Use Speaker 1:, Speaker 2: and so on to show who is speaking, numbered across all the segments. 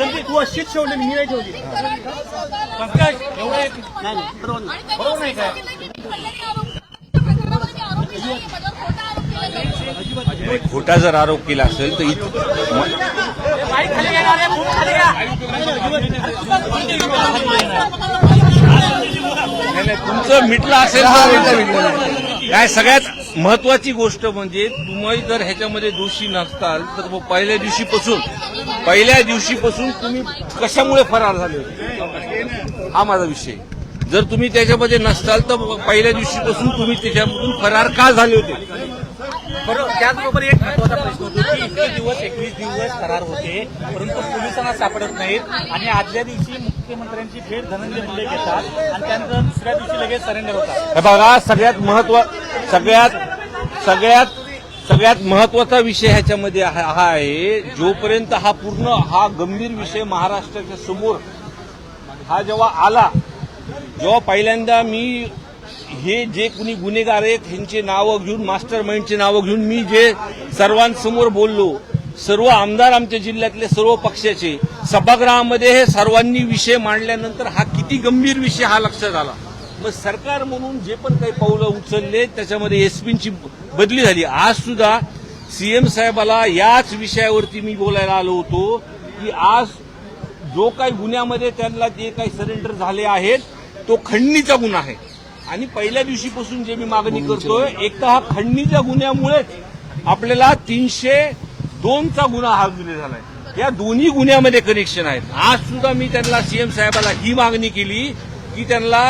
Speaker 1: संधी तू अशीच ठेवली मी नाही ठेवली एवढं बरोबर नाही. काय
Speaker 2: खोटा जर आरोप केला असेल तर तुमचं मिटलं असेल काय सगळ्यात महत्वाची गोष्ट म्हणजे तुम्ही जर ह्याच्यामध्ये दोषी नसताल तर मग पहिल्या दिवशीपासून पहिल्या दिवशीपासून तुम्ही कशामुळे फरार झाले होते? हा माझा विषय. जर तुम्ही त्याच्यामध्ये नसताल तर पहिल्या दिवशीपासून तुम्ही त्याच्यामधून फरार का झाले होते?
Speaker 1: बरोबर त्याचबरोबर एक महत्त्वाचा प्रश्न होतो की इतके दिवस एकवीस दिवस करार होते परंतु पोलिसांना सापडत नाहीत आणि आदल्या दिवशी मुख्यमंत्र्यांची भेट धनंजय मुंडे घेतात आणि त्यानंतर दुसऱ्या दिवशी लगेच सरेंडर होतात.
Speaker 2: हे बघा सगळ्यात महत्त्व सगळ्यात सगळ्यात सगळ्यात महत्त्वाचा विषय ह्याच्यामध्ये हा हा आहे जोपर्यंत हा पूर्ण हा गंभीर विषय महाराष्ट्राच्या समोर हा जेव्हा आला जेव्हा पहिल्यांदा मी हे जे कुणी गुन्हेगार आहेत ह्यांची नावं घेऊन मास्टर माइंडची नावं घेऊन मी जे सर्वांसमोर बोललो सर्व आमदार आमच्या जिल्ह्यातले सर्व पक्षाचे सभागृहामध्ये हे सर्वांनी विषय मांडल्यानंतर हा किती गंभीर विषय हा लक्षात आला. मग सरकार म्हणून जे पण काही पावलं उचलले त्याच्यामध्ये एसपींची बदली झाली. आज सुद्धा सीएम साहेबाला याच विषयावरती मी बोलायला आलो होतो की आज जो काही गुन्ह्यामध्ये त्यांना जे काही सरेंडर झाले आहेत तो खंडणीचा गुन्हा आहे. आणि पहिल्या दिवशीपासून जे मी मागणी करतोय एक तर हा खंडणीच्या गुन्ह्यामुळेच आपल्याला तीनशे दोनचा गुन्हा हा गुन्हे झालाय. या दोन्ही गुन्ह्यामध्ये कनेक्शन आहेत. आज सुद्धा मी त्यांना सीएम साहेबाला ही मागणी केली की त्यांना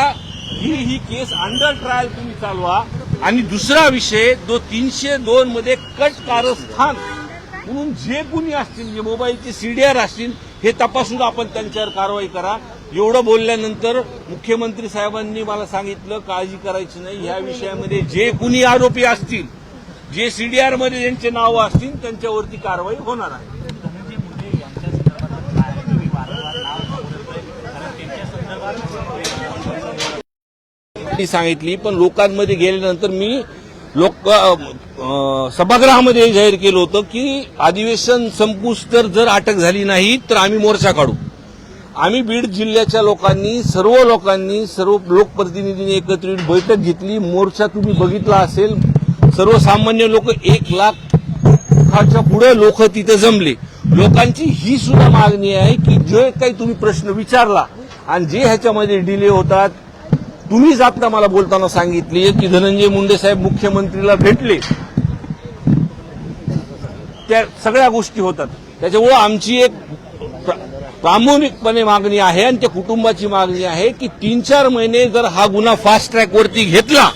Speaker 2: ही ही केस अंडर ट्रायल तुम्ही चालवा. आणि दुसरा विषय जो तीनशे दोन मध्ये कट कारस्थान म्हणून जे कुणी असतील जे मोबाईलचे सीडीआर असतील हे तपासून आपण त्यांच्यावर कारवाई करा. एवढं बोलल्यानंतर मुख्यमंत्री साहेबांनी मला सांगितलं काळजी करायची नाही. ह्या विषयामध्ये जे कुणी आरोपी असतील जे सीडीआरमध्ये ज्यांचे नावं असतील त्यांच्यावरती कारवाई होणार आहे. सांगितली पण लोकांमध्ये गेल्यानंतर मी लोक सभागृहामध्ये जाहीर केलं होतं की अधिवेशन संपुष्ट तर जर अटक झाली नाही तर आम्ही मोर्चा काढू. आम्ही बीड जिल्ह्याच्या लोकांनी सर्व लोकांनी सर्व लोकप्रतिनिधींनी एकत्रित बैठक घेतली. मोर्चा तुम्ही बघितला असेल. सर्वसामान्य लोक एक लाखाच्या पुढे लोक तिथे जमले. लोकांची ही सुद्धा मागणी आहे की जे काही तुम्ही प्रश्न विचारला आणि जे ह्याच्यामध्ये डिले होतात तुम्हीच आता मला बोलताना सांगितले की धनंजय मुंडे साहेब मुख्यमंत्रीला भेटले. त्या सगळ्या गोष्टी होतात. त्याच्यामुळं आमची एक प्रामाणिकपणे मागणी आहे आणि त्या कुटुंबाची मागणी आहे की तीन चार महिने जर हा गुन्हा फास्ट ट्रॅकवरती घेतला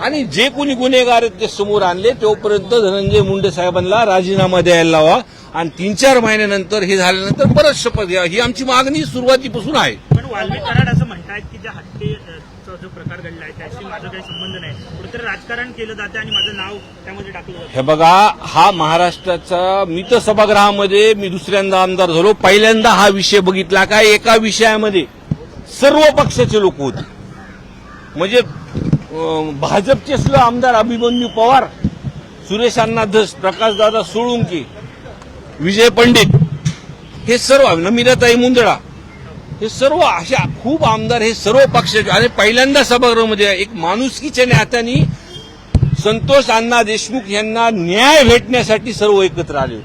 Speaker 2: आणि जे कोणी गुन्हेगार आहेत ते समोर आणले तोपर्यंत धनंजय मुंडे साहेबांना राजीनामा द्यायला लावा. आणि तीन चार महिन्यानंतर हे झाल्यानंतर परत शपथ घ्या. ही आमची मागणी सुरुवातीपासून आहे.
Speaker 3: पण वाल्मी कराड असं म्हणतात की ज्या हत्ये जो प्रकार घडलाय त्याशी माझा काही संबंध नाही. कुठेतरी राजकारण केलं जातं आणि माझं नाव त्यामध्ये टाकलं जातं.
Speaker 2: हे बघा हा महाराष्ट्राचा मी तर सभागृहामध्ये मी दुसऱ्यांदा आमदार झालो. पहिल्यांदा हा विषय बघितला काय एका विषयामध्ये सर्व पक्षाचे लोक होते. म्हणजे अं, भाजपचे सुद्धा आमदार अभिमन्यू पवार सुरेश अण्णा धस प्रकाशदादा सोळुंके विजय पंडित हे सर्व नमिताताई मुंदडा हे सर्व अशा खूप आमदार हे सर्व पक्ष आणि पहिल्यांदा सभागृहामध्ये एक माणुसकीच्या नात्याने संतोष अण्णा देशमुख यांना न्याय भेटण्यासाठी सर्व एकत्र आले.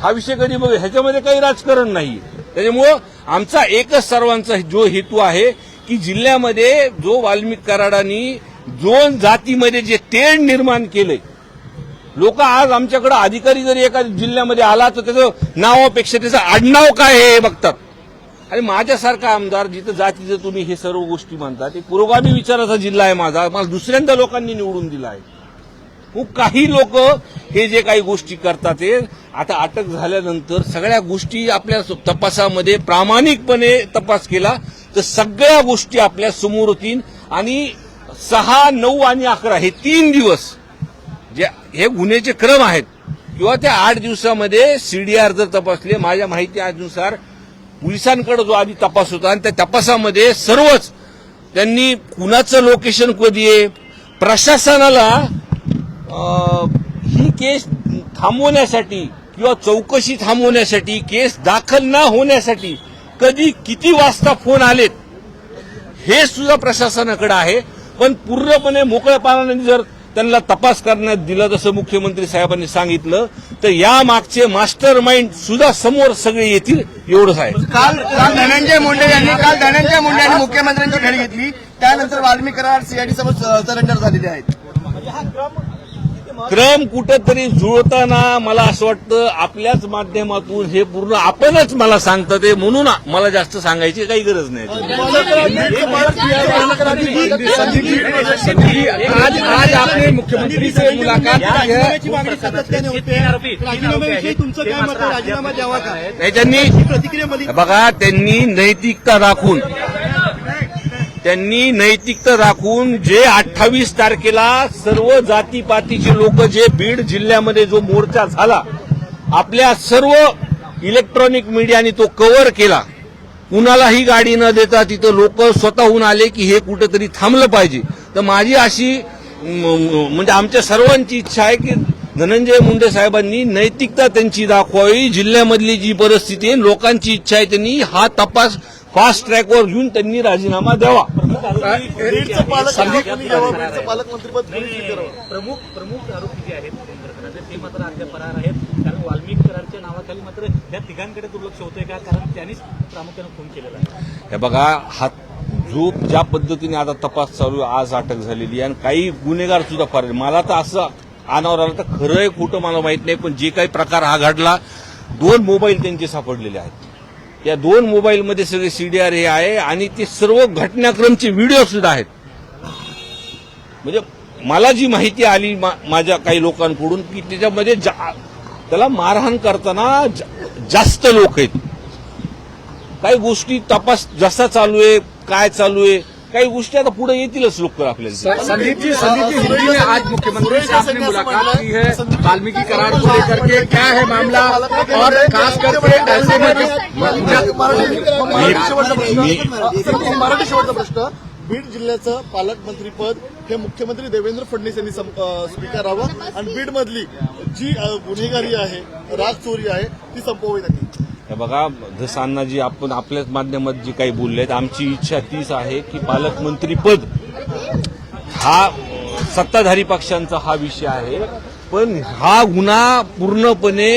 Speaker 2: हा विषय कधी बघ? ह्याच्यामध्ये काही राजकारण नाही. त्याच्यामुळं आमचा एकच सर्वांचा जो हेतू आहे की जिल्ह्यामध्ये जो वाल्मिक कराडांनी दोन जातीमध्ये जे तेढ निर्माण केलंय लोक आज आमच्याकडे अधिकारी जरी एका जिल्ह्यामध्ये आला तर त्याचं नावापेक्षा त्याचं आडनाव काय हे बघतात. आणि माझ्यासारखा आमदार जिथं जातीचं तुम्ही हे सर्व गोष्टी म्हणता ते पुरोगामी विचाराचा जिल्हा आहे माझा. मला दुसऱ्यांदा लोकांनी निवडून दिला आहे खूप काही लोक हे जे काही गोष्टी करतात ते आता अटक झाल्यानंतर सगळ्या गोष्टी आपल्या तपासामध्ये प्रामाणिकपणे तपास केला तर सगळ्या गोष्टी आपल्यासमोर होतील. आणि सहा नऊ आणि अकरा हे तीन दिवस जे हे गुन्ह्याचे क्रम आहेत. किंवा त्या आठ दिवसामध्ये सीडीआर जर तपासले माझ्या माहिती आजनुसार पोलिसांकडे जो आधी तपास होता आणि त्या तपासामध्ये सर्वच त्यांनी कुणाचं लोकेशन कधी आहे? प्रशासनाला ही केस थांबवण्यासाठी किंवा चौकशी थांबवण्यासाठी केस दाखल न होण्यासाठी कधी किती वाजता फोन आलेत हे सुद्धा प्रशासनाकडे आहे. पण पूर्णपणे मोकळेपणाने जर त्यांना तपास करण्यात दिला जसं मुख्यमंत्री साहेबांनी सांगितलं तर या मागचे मास्टर माइंड सुद्धा समोर सगळे येतील एवढंच आहे.
Speaker 4: काल काल धनंजय मुंडे यांनी काल धनंजय मुंडे यांनी मुख्यमंत्र्यांची भेट घेतली. त्यानंतर वाल्मिक करार सीआयडी समोर सरेंडर झालेले आहेत.
Speaker 2: क्रम कुठंतरी जुळताना मला असं वाटतं आपल्याच माध्यमातून हे पूर्ण आपणच मला सांगतं ते म्हणून मला जास्त सांगायची काही गरज नाही.
Speaker 4: आज आज आपने मुख्यमंत्री से मुलाकात की है
Speaker 1: तीन आरोपी तीन आरोपी. आहेत.
Speaker 4: तुमचं
Speaker 1: ते
Speaker 4: काय
Speaker 1: मात्र
Speaker 4: मत आहे?
Speaker 1: अद्याप
Speaker 4: राजीनामा द्यावा का?
Speaker 2: नाही, त्यांनी
Speaker 4: प्रतिक्रिया मध्ये
Speaker 2: बघा त्यांनी नैतिकता राखून त्यांनी नैतिकता राखून जे अठ्ठावीस तारखेला सर्व जातीपातीचे लोक जे बीड जिल्ह्यामध्ये जो मोर्चा झाला आपल्या सर्व इलेक्ट्रॉनिक मीडियाने तो कव्हर केला. कुणालाही गाडी न देता तिथं लोक स्वतःहून आले की हे कुठंतरी थांबलं पाहिजे. तर माझी अशी म्हणजे आमच्या सर्वांची इच्छा आहे की धनंजय मुंडे साहेबांनी नैतिकता त्यांची दाखवावी. जिल्ह्यामधली जी परिस्थिती आहे लोकांची इच्छा आहे त्यांनी हा तपास फास्ट ट्रॅकवर घेऊन त्यांनी राजीनामा द्यावा.
Speaker 4: स्वीकारावं?
Speaker 1: प्रमुख प्रमुख आरोपी जे आहेत ते मात्र अद्याप फरार आहेत. कारण वाल्मिक करारच्या नावाखाली मात्र या तिघांकडे दुर्लक्ष होतंय का? कारण त्यांनीच प्रामुख्याने खून केलेला आहे.
Speaker 2: हे बघा हा जो ज्या पद्धतीने आता तपास चालू आहे आज अटक झालेली आहे आणि काही गुन्हेगार सुद्धा फार आहेत. मला तर असं अनावर आलं तर खरं खोटं मला माहीत नाही पण जे काही प्रकार हा घडला दोन मोबाईल त्यांचे सापडलेले आहेत. या दोन मोबाईलमध्ये सगळे सीडीआर हे आहे आणि ते सर्व घटनाक्रमचे व्हिडिओ सुद्धा आहेत. म्हणजे मला जी माहिती आली माझ्या काही लोकांकडून की त्याच्यामध्ये जा- त्याला मारहाण करताना जास्त लोक आहेत. काही गोष्टी तपास जसा चालू आहे काय चालू आहे काही गोष्टी आता पुढे येतीलच लोक आपल्याला
Speaker 5: संदीप जी संदीप जी हिंदी में आज मुख्यमंत्री से आपने मुलाकात की है वाल्मीकि करार को लेकर के क्या है मामला और खास करके ऐसे में
Speaker 4: मराठी शेवटचा प्रश्न बीड जिल्ह्याचं पालकमंत्रीपद हे मुख्यमंत्री देवेंद्र फडणवीस यांनी स्वीकारावं आणि बीड मधली जी गुन्हेगारी आहे राज चोरी आहे ती संपवावी त्यांनी
Speaker 2: हे बघा धसांना जी आपण आपल्याच माध्यमात जे काही बोलले आहेत आमची इच्छा तीच आहे की पालकमंत्री पद हा सत्ताधारी पक्षांचा हा विषय आहे. पण हा गुन्हा पूर्णपणे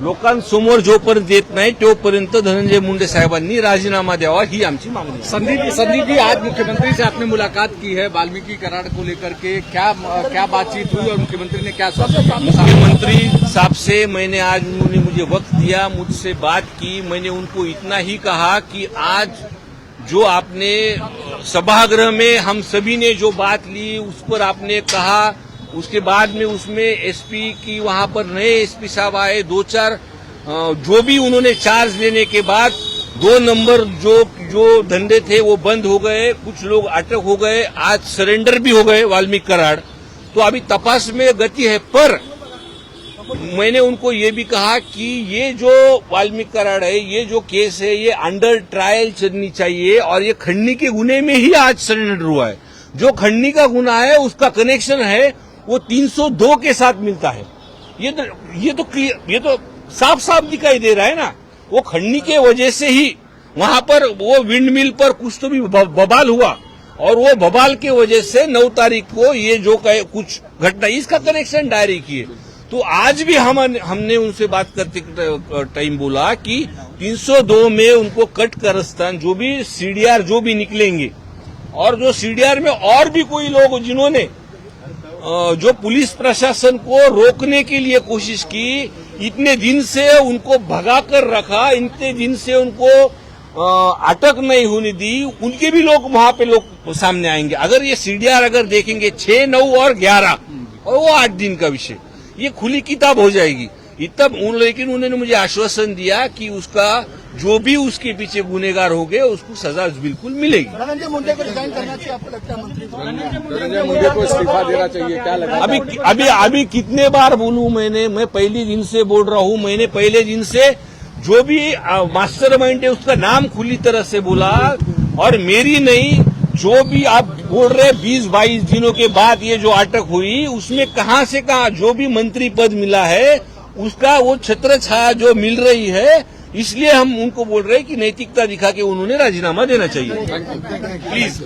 Speaker 2: लोकांसमोर जोपर्यंत येत नाही तोपर्यंत धनंजय मुंडे साहेबांनी राजीनामा द्यावा ही आमची मागणी
Speaker 5: संदीप संदीप जी आज मुख्यमंत्री से आपने मुलाकात की है वाल्मीकि करार को लेकर के क्या क्या बातचीत हुई और मुख्यमंत्री ने क्या?
Speaker 2: मुख्यमंत्री साहब से मैंने आज उन्होंने मुझे वक्त दिया मुझसे बात की मैंने उनको इतना ही कहा कि आज जो आपने सभागृह में हम सभी ने जो बात ली उस पर आपने कहा उसके बाद में उसमें एसपी की वहाँ पर नए एसपी साहब आए, दो चार जो भी उन्होंने चार्ज लेने के बाद, दो नंबर जो जो धंधे थे वो बंद हो गए, कुछ लोग अटक हो गए, आज सरेंडर भी हो गए वाल्मीकि कराड़। तो अभी तपास में गति है, पर मैंने उनको ये भी कहा कि ये जो वाल्मीकि कराड़ है, ये जो केस है, ये अंडर ट्रायल चलनी चाहिए और ये खंडनी के गुने में ही आज सरेंडर हुआ है। जो खंडनी का गुना है, उसका कनेक्शन है वो 302 के साथ मिलता है। ये तो ये तो ये तो साफ़ साफ़ दिखाई दे रहा है ना। वो खंडनी के वजह से ही वहाँ पर वो विंड मिल पर कुछ तो भी बबाल हुआ। और वो बबाल के वजह से नौ तारीख को ये जो कुछ घटना, इसका कनेक्शन डायरी की है। तो आज भी हम हमने उनसे बात करते टाइम बोला कि 302 में उनको कट करस्तान जो भी सीडीआर, जो भी निकलेंगे। और जो सीडीआर में और भी कोई लोग जिन्होंने जो पुलिस प्रशासन को रोकने के लिए कोशिश की, इतने दिन से उनको भगा कर रखा, इतने दिन से उनको अटक नहीं होने दी। उनके भी लोग वहाँ पे लोग सामने आएँगे। अगर ये सीडीआर अगर देखेंगे, छह, नौ और ग्यारह, और वो आठ दिन का विषय। ये खुली किताब हो जाएगी। इतना उन लेकिन उन्होंने मुझे आश्वासन दिया कि उसका जो भी उसके पीछे गुनेगार हो गए उसको सजा बिल्कुल मिलेगी।
Speaker 4: धनंजय मुंडे को रिजाइन करना चाहिए आपको लगता है मंत्री
Speaker 5: धनंजय मुंडे को इस्तीफा देना चाहिए क्या लगा?
Speaker 2: अभी अभी अभी कितने बार बोलूँ मैंने मैं पहले दिन से बोल रहा हूँ मैंने पहले दिन से जो भी मास्टर माइंड है उसका नाम खुली तरह से बोला और मेरी नहीं जो भी आप बोल रहे बीस बाईस दिनों के बाद ये जो अटक हुई उसमें कहाँ से कहा जो भी मंत्री पद मिला है उसका वो छत्र छाया जो मिल रही है इसलिए हम उनको बोल रहे हैं कि नैतिकता दिखा के उन्होंने राजीनामा देना चाहिए। प्लीज